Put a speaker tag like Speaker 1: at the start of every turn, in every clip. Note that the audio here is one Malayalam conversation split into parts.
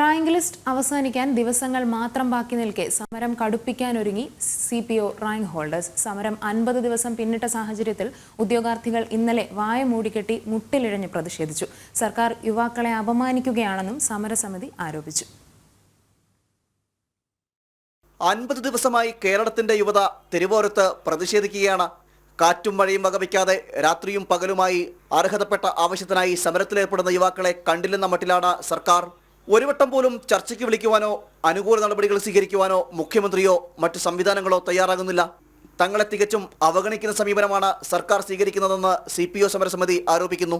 Speaker 1: റാങ്ക് ലിസ്റ്റ് അവസാനിക്കാൻ ദിവസങ്ങൾ മാത്രം ബാക്കി നിൽക്കെ സമരം കടുപ്പിക്കാനൊരുങ്ങി C P O rank holders. സമരം അൻപത് ദിവസം പിന്നിട്ട സാഹചര്യത്തിൽ ഉദ്യോഗാർത്ഥികൾ ഇന്നലെ വായ മൂടിക്കെട്ടി മുട്ടിലിഴഞ്ഞ് പ്രതിഷേധിച്ചു. സർക്കാർ യുവാക്കളെ അപമാനിക്കുകയാണെന്നും സമരസമിതി ആരോപിച്ചു.
Speaker 2: അൻപത് ദിവസമായി കേരളത്തിന്റെ യുവത തെരുവോരത്ത് പ്രതിഷേധിക്കുകയാണ്. കാറ്റും മഴയും വകവയ്ക്കാതെ രാത്രിയും പകലുമായി അർഹതപ്പെട്ട ആവശ്യത്തിനായി സമരത്തിലേർപ്പെടുന്ന യുവാക്കളെ കണ്ടില്ലെന്ന മട്ടിലാണ് സർക്കാർ. ഒരു വട്ടം പോലും ചർച്ചയ്ക്ക് വിളിക്കുവാനോ അനുകൂല നടപടികൾ സ്വീകരിക്കുവാനോ മുഖ്യമന്ത്രിയോ മറ്റു സംവിധാനങ്ങളോ തയ്യാറാകുന്നില്ല. തങ്ങളെ തികച്ചും അവഗണിക്കുന്ന സമീപനമാണ് സർക്കാർ സ്വീകരിക്കുന്നതെന്ന് സി പി ഒ സമരസമിതി ആരോപിക്കുന്നു.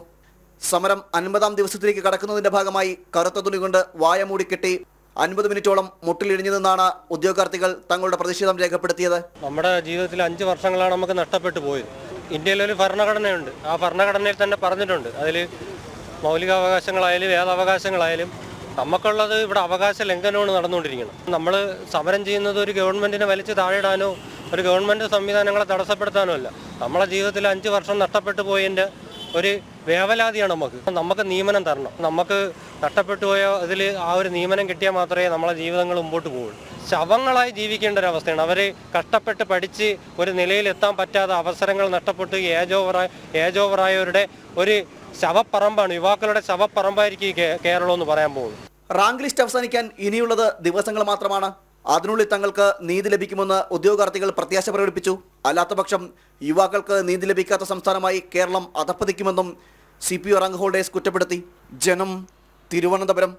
Speaker 2: സമരം അൻപതാം ദിവസത്തിലേക്ക് കടക്കുന്നതിന്റെ ഭാഗമായി കറുത്ത തുണി കൊണ്ട് വായ മൂടിക്കെട്ടി അൻപത് മിനിറ്റോളം മുട്ടിലിഴിഞ്ഞു നിന്നാണ് ഉദ്യോഗാർത്ഥികൾ തങ്ങളുടെ പ്രതിഷേധം രേഖപ്പെടുത്തിയത്.
Speaker 3: നമ്മുടെ ജീവിതത്തിൽ അഞ്ച് വർഷങ്ങളാണ് നമുക്ക് നഷ്ടപ്പെട്ടു പോയത്. ഇന്ത്യയിൽ ഒരു ഭരണഘടനയുണ്ട്. ആ ഭരണഘടനയിൽ തന്നെ പറഞ്ഞിട്ടുണ്ട്. അതിൽ മൗലികാവകാശങ്ങളായാലും ഏതവകാശങ്ങളായാലും നമുക്കുള്ളത് ഇവിടെ അവകാശ ലംഘനമാണ് നടന്നുകൊണ്ടിരിക്കുന്നത്. നമ്മൾ സമരം ചെയ്യുന്നത് ഒരു ഗവൺമെന്റിനെ വലിച്ചു താഴെയിടാനോ ഒരു ഗവൺമെന്റ് സംവിധാനങ്ങളെ തടസ്സപ്പെടുത്താനോ അല്ല. നമ്മളെ ജീവിതത്തിൽ അഞ്ച് വർഷം നഷ്ടപ്പെട്ടു പോയതിന്റെ ഒരു വേവലാതിയാണ് നമുക്ക്. നമുക്ക് നിയമനം തരണം. നമുക്ക് നഷ്ടപ്പെട്ടു പോയ ഇതിൽ ആ ഒരു നിയമനം കിട്ടിയാൽ മാത്രമേ നമ്മളെ ജീവിതങ്ങൾ മുമ്പോട്ട് പോകുള്ളൂ ശവങ്ങളായി ജീവിക്കേണ്ട ഒരു അവസ്ഥയാണ്. അവർ കഷ്ടപ്പെട്ട് പഠിച്ച് ഒരു നിലയിൽ എത്താൻ പറ്റാത്ത അവസരങ്ങൾ നഷ്ടപ്പെട്ട് ഏജ് ഓവറായ ഏജ് ഓവറായവരുടെ ഒരു ശവപ്പറമ്പാണ്. യുവാക്കളുടെ ശവപ്പറമ്പായിരിക്കും കേരളം എന്ന് പറയാൻ പോകുന്നത്.
Speaker 2: റാങ്ക് ലിസ്റ്റ് അവസാനിക്കാൻ ഇനിയുള്ളത് ദിവസങ്ങൾ മാത്രമാണ്. അതിനുള്ളിൽ തങ്ങൾക്ക് നീതി ലഭിക്കുമെന്ന് ഉദ്യോഗാർത്ഥികൾ പ്രത്യാശ പ്രകടിപ്പിച്ചു. അല്ലാത്തപക്ഷം യുവാക്കൾക്ക് നീതി ലഭിക്കാത്ത സംസ്ഥാനമായി Keralam അധപ്പതിക്കുമെന്നും C P O rank holders കുറ്റപ്പെടുത്തി. ജനം തിരുവനന്തപുരം.